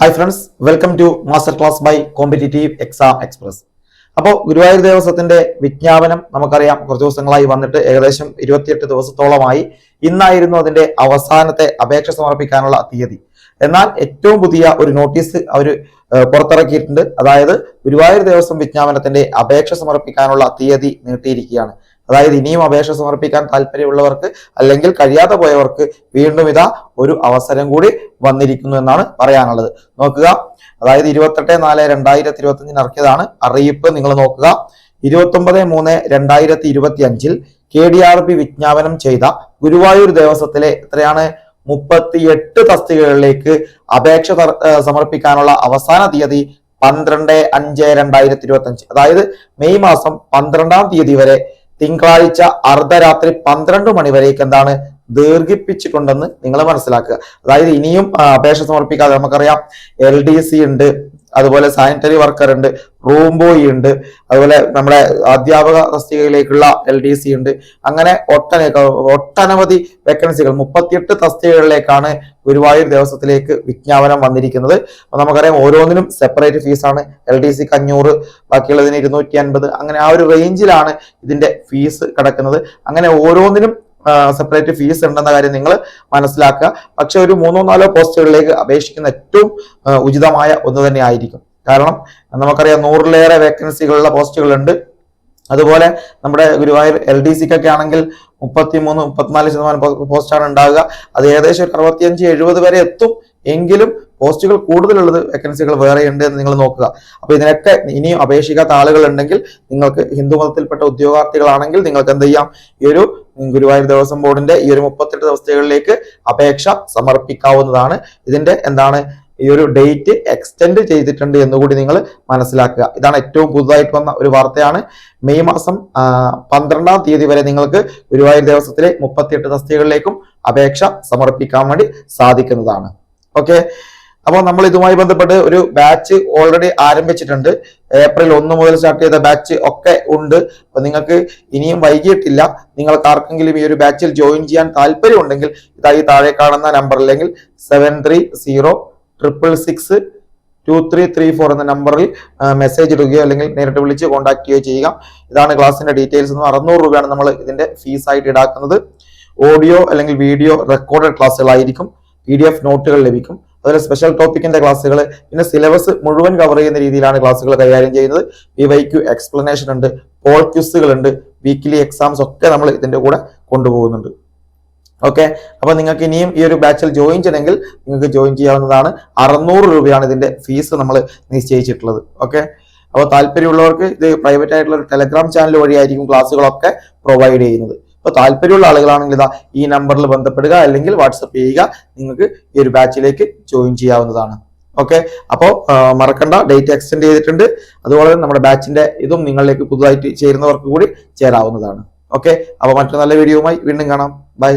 Hi friends welcome to master class by competitive exam express അപ്പോൾ ഗുരുവായൂർ ദേവസ്വത്തിന്റെ വിജ്ഞാപനം നമുക്കറിയാം. കുറച്ച് ദിവസങ്ങളായി വന്നിട്ട് ഏകദേശം ഇരുപത്തിയെട്ട് ദിവസത്തോളമായി ഇന്നായിരുന്നു അതിന്റെ അവസാനത്തെ അപേക്ഷ സമർപ്പിക്കാനുള്ള തീയതി. എന്നാൽ ഏറ്റവും പുതിയ ഒരു നോട്ടീസ് അവർ പുറത്തിറക്കിയിട്ടുണ്ട്. അതായത് ഗുരുവായൂർ ദേവസ്വം വിജ്ഞാപനത്തിന്റെ അപേക്ഷ സമർപ്പിക്കാനുള്ള തീയതി നീട്ടിയിരിക്കുകയാണ്. അതായത് ഇനിയും അപേക്ഷ സമർപ്പിക്കാൻ താല്പര്യമുള്ളവർക്ക് അല്ലെങ്കിൽ കഴിയാതെ പോയവർക്ക് വീണ്ടും ഇതാ ഒരു അവസരം കൂടി വന്നിരിക്കുന്നു എന്നാണ് പറയാനുള്ളത്. നോക്കുക. അതായത് ഇരുപത്തെട്ട് നാല് രണ്ടായിരത്തി ഇരുപത്തി അഞ്ചിന് ഇറക്കിയതാണ്. അറിയിപ്പ് നിങ്ങൾ നോക്കുക. ഇരുപത്തി ഒമ്പത് മൂന്ന് രണ്ടായിരത്തി ഇരുപത്തി അഞ്ചിൽ കെ ഡി ആർ പി വിജ്ഞാപനം ചെയ്ത ഗുരുവായൂർ ദേവസ്വത്തിലെ എത്രയാണ്? മുപ്പത്തിയെട്ട് തസ്തികകളിലേക്ക് അപേക്ഷ സമർപ്പിക്കാനുള്ള അവസാന തീയതി പന്ത്രണ്ട് അഞ്ച് രണ്ടായിരത്തി ഇരുപത്തി അഞ്ച് അതായത് മെയ് മാസം പന്ത്രണ്ടാം തീയതി വരെ തിങ്കളാഴ്ച അർദ്ധരാത്രി പന്ത്രണ്ട് മണി വരേക്ക് എന്താണ് ദീർഘിപ്പിച്ചിട്ടുണ്ടെന്ന് നിങ്ങൾ മനസ്സിലാക്കുക. അതായത് ഇനിയും അപേക്ഷ സമർപ്പിക്കാതെ നമുക്കറിയാം എൽ ഡി സി ഉണ്ട് അതുപോലെ സാനിറ്ററി വർക്കർ ഉണ്ട് റൂം ബോയ് ഉണ്ട്. അതുപോലെ നമ്മുടെ അധ്യാപക തസ്തികയിലേക്കുള്ള എൽ ഡി സി ഉണ്ട്. അങ്ങനെ ഒട്ടന ഒട്ടനവധി വേക്കൻസികൾ മുപ്പത്തിയെട്ട് തസ്തികകളിലേക്കാണ് ഗുരുവായൂർ ദേവസ്വത്തിലേക്ക് വിജ്ഞാപനം വന്നിരിക്കുന്നത്. അപ്പൊ നമുക്കറിയാം ഓരോന്നിനും സെപ്പറേറ്റ് ഫീസാണ് എൽ ഡി സിക്ക് അഞ്ഞൂറ് ബാക്കിയുള്ളതിന് ഇരുന്നൂറ്റി അൻപത് അങ്ങനെ ആ ഒരു റേഞ്ചിലാണ് ഇതിന്റെ ഫീസ് കിടക്കുന്നത്. അങ്ങനെ ഓരോന്നിനും സെപ്പറേറ്റ് ഫീസ് ഉണ്ടെന്ന കാര്യം നിങ്ങൾ മനസ്സിലാക്കുക. പക്ഷെ ഒരു മൂന്നോ നാലോ പോസ്റ്റുകളിലേക്ക് അപേക്ഷിക്കുന്ന ഏറ്റവും ഉചിതമായ ഒന്ന് തന്നെ ആയിരിക്കും. കാരണം നമുക്കറിയാം നൂറിലേറെ വേക്കൻസികളുള്ള പോസ്റ്റുകളുണ്ട്. അതുപോലെ നമ്മുടെ ഗുരുവായൂർ എൽ ഡി സിക്കൊക്കെ ആണെങ്കിൽ മുപ്പത്തി മൂന്ന് മുപ്പത്തിനാല് ശതമാനം പോസ്റ്റാണ് ഉണ്ടാവുക. അത് ഏകദേശം ഒരു അറുപത്തിയഞ്ച് എഴുപത് വരെ എത്തും. എങ്കിലും പോസ്റ്റുകൾ കൂടുതലുള്ളത് വേക്കൻസികൾ വേറെ ഉണ്ട് എന്ന് നിങ്ങൾ നോക്കുക. അപ്പൊ ഇതിനൊക്കെ ഇനിയും അപേക്ഷിക്കാത്ത ആളുകൾ ഉണ്ടെങ്കിൽ നിങ്ങൾക്ക് ഹിന്ദു മതത്തിൽപ്പെട്ട ഉദ്യോഗാർത്ഥികളാണെങ്കിൽ നിങ്ങൾക്ക് എന്ത് ചെയ്യാം? ഈ ഒരു ഗുരുവായൂർ ദേവസ്വം ബോർഡിന്റെ ഈ ഒരു മുപ്പത്തെട്ട് ദിവസത്തേകളിലേക്ക് അപേക്ഷ സമർപ്പിക്കാവുന്നതാണ്. ഇതിന്റെ എന്താണ് ഈ ഒരു ഡേറ്റ് എക്സ്റ്റെൻഡ് ചെയ്തിട്ടുണ്ട് എന്നുകൂടി നിങ്ങൾ മനസ്സിലാക്കുക. ഇതാണ് ഏറ്റവും പുതുതായിട്ട് വന്ന ഒരു വാർത്തയാണ്. മെയ് മാസം പന്ത്രണ്ടാം തീയതി വരെ നിങ്ങൾക്ക് ഗുരുവായൂർ ദേവസ്വത്തിലെ മുപ്പത്തിയെട്ട് തസ്തികകളിലേക്കും അപേക്ഷ സമർപ്പിക്കാൻ വേണ്ടി സാധിക്കുന്നതാണ്. ഓക്കെ അപ്പോൾ നമ്മൾ ഇതുമായി ബന്ധപ്പെട്ട് ഒരു ബാച്ച് ഓൾറെഡി ആരംഭിച്ചിട്ടുണ്ട്. ഏപ്രിൽ ഒന്ന് മുതൽ സ്റ്റാർട്ട് ചെയ്ത ബാച്ച് ഒക്കെ ഉണ്ട്. അപ്പൊ നിങ്ങൾക്ക് ഇനിയും വൈകിയിട്ടില്ല. നിങ്ങൾക്ക് ആർക്കെങ്കിലും ഈ ഒരു ബാച്ചിൽ ജോയിൻ ചെയ്യാൻ താല്പര്യമുണ്ടെങ്കിൽ ഇതായി താഴെ കാണുന്ന നമ്പർ അല്ലെങ്കിൽ seven three zero triple six two three three four എന്ന നമ്പറിൽ മെസ്സേജ് ഇടുകയോ അല്ലെങ്കിൽ നേരിട്ട് വിളിച്ച് കോൺടാക്ട് ചെയ്യുക. ഇതാണ് ക്ലാസ്സിന്റെ ഡീറ്റെയിൽസ് എന്ന് അറുന്നൂറ് രൂപയാണ് നമ്മൾ ഇതിന്റെ ഫീസ് ആയിട്ട് ഈടാക്കുന്നത്. ഓഡിയോ അല്ലെങ്കിൽ വീഡിയോ റെക്കോർഡഡ് ക്ലാസ്സുകളായിരിക്കും പി ഡി എഫ് നോട്ടുകൾ ലഭിക്കും. അതുപോലെ സ്പെഷ്യൽ ടോപ്പിക്കിന്റെ ക്ലാസ്സുകൾ പിന്നെ സിലബസ് മുഴുവൻ കവർ ചെയ്യുന്ന രീതിയിലാണ് ക്ലാസ്സുകൾ കൈകാര്യം ചെയ്യുന്നത്. പി വൈ ക്യു എക്സ്പ്ലനേഷൻ ഉണ്ട് പോൾ ക്യൂസുകൾ ഉണ്ട് വീക്കിലി എക്സാംസ് ഒക്കെ നമ്മൾ ഇതിന്റെ കൂടെ കൊണ്ടുപോകുന്നുണ്ട്. ഓക്കെ അപ്പൊ നിങ്ങൾക്ക് ഇനിയും ഈ ഒരു ബാച്ചിൽ ജോയിൻ ചെയ്യണമെങ്കിൽ നിങ്ങൾക്ക് ജോയിൻ ചെയ്യാവുന്നതാണ് അറുന്നൂറ് രൂപയാണ് ഇതിന്റെ ഫീസ് നമ്മൾ നിശ്ചയിച്ചിട്ടുള്ളത്. ഓക്കെ അപ്പോൾ താല്പര്യമുള്ളവർക്ക് ഇത് പ്രൈവറ്റ് ആയിട്ടുള്ള ഒരു ടെലഗ്രാം ചാനൽ വഴിയായിരിക്കും ക്ലാസ്സുകളൊക്കെ പ്രൊവൈഡ് ചെയ്യുന്നത്. അപ്പോൾ താല്പര്യമുള്ള ആളുകളാണെങ്കിൽ ഇതാ ഈ നമ്പറിൽ ബന്ധപ്പെടുക അല്ലെങ്കിൽ വാട്സപ്പ് ചെയ്യുക. നിങ്ങൾക്ക് ഈ ഒരു ബാച്ചിലേക്ക് ജോയിൻ ചെയ്യാവുന്നതാണ്. ഓക്കെ അപ്പോൾ മറക്കണ്ട. ഡേറ്റ് എക്സ്റ്റെൻഡ് ചെയ്തിട്ടുണ്ട്. അതുപോലെ നമ്മുടെ ബാച്ചിന്റെ ഇതും നിങ്ങളിലേക്ക് പുതുതായിട്ട് ചേരുന്നവർക്ക് കൂടി ചേരാവുന്നതാണ്. ഓക്കെ അപ്പോൾ മറ്റൊരു നല്ല വീഡിയോയുമായി വീണ്ടും കാണാം. ബൈ